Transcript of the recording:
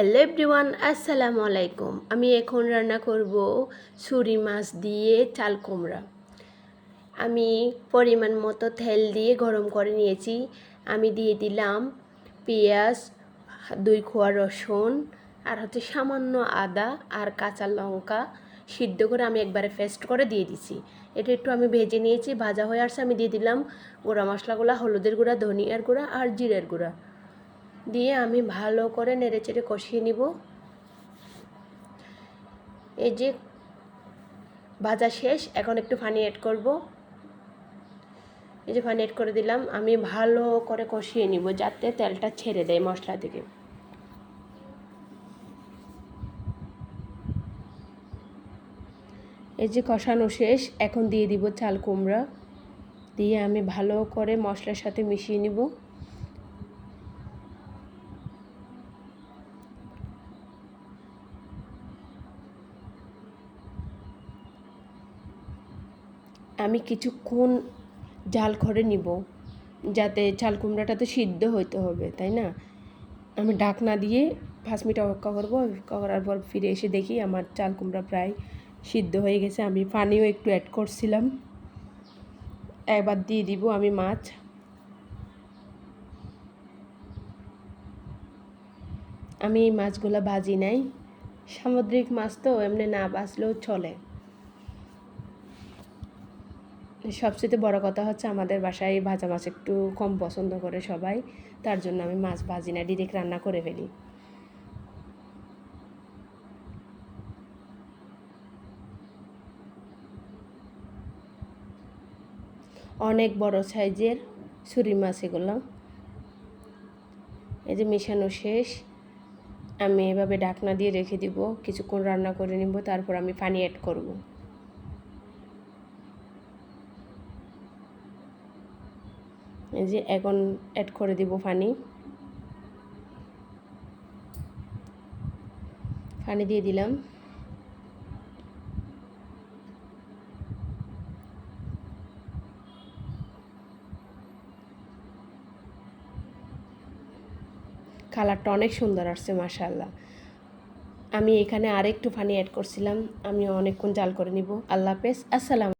Hello everyone, আসসালামু আলাইকুম। আমি এখন রান্না করব ছুরি মাছ দিয়ে চাল কুমড়া। আমি পরিমাণ মতো তেল দিয়ে গরম করে নিয়েছি। আমি দিয়ে দিলাম পেঁয়াজ, দুই খোয়া রসুন, আর হচ্ছে সামান্য আদা আর কাঁচা লঙ্কা সিদ্ধ করে আমি একবারে পেস্ট করে দিয়ে দিছি। এটা একটু আমি ভেজে নিয়েছি, ভাজা হয়ে আসছে। আমি দিয়ে দিলাম গোড়া মশলাগুলো, হলুদের গুঁড়া, ধনিয়ার গুঁড়া আর জিরের গুঁড়া। দিয়ে আমি ভালো করে নেড়েচেড়ে কষিয়ে নিব। এই যে ভাজা শেষ, এখন একটু পানি অ্যাড করব। এই যে পানি অ্যাড করে দিলাম, আমি ভালো করে কষিয়ে নিব যাতে তেলটা ছেড়ে দেয় মশলা থেকে। এই যে কষানো শেষ, এখন দিয়ে দিব চাল কুমড়া। দিয়ে আমি ভালো করে মশলার সাথে মিশিয়ে নিব। আমি কিছুক্ষণ জাল করে নিব, যাতে চাল কুমড়াটা তো সিদ্ধ হইতে হবে, তাই না? আমি ঢাকনা দিয়ে পাঁচ মিনিট অপেক্ষা করব, অপেক্ষা করার পর ফিরে এসে দেখি আমার চাল কুমড়া প্রায় সিদ্ধ হয়ে গেছে। আমি পানিও একটু অ্যাড করছিলাম। এবার দিয়ে দিব আমি মাছ। আমি এই মাছগুলো ভাজি নাই। সামুদ্রিক মাছ তো এমনি না বাঁচলেও চলে। সবচেয়ে বড় কথা হচ্ছে আমাদের বাসায় ভাজা মাছ একটু কম পছন্দ করে সবাই। তার জন্য আমি মাছ ভাজি না ডিরেক্ট রান্না করে ফেলি। অনেক বড় সাইজের ছুরি মাছ এগুলো। এই যে মেশানো শেষ। আমি এভাবে ঢাকনা দিয়ে রেখে দিব, কিছুক্ষণ রান্না করে নিব, তারপর আমি পানি অ্যাড করব। এই যে এখন অ্যাড করে দিব পানি পানি দিয়ে দিলাম। কালারটা অনেক সুন্দর আসছে মাশাল্লাহ আমি এখানে আরেকটু পানি অ্যাড করছিলাম। আমি অনেকক্ষণ জাল করে নিব। আল্লাহ হাফেজ। আসসালাম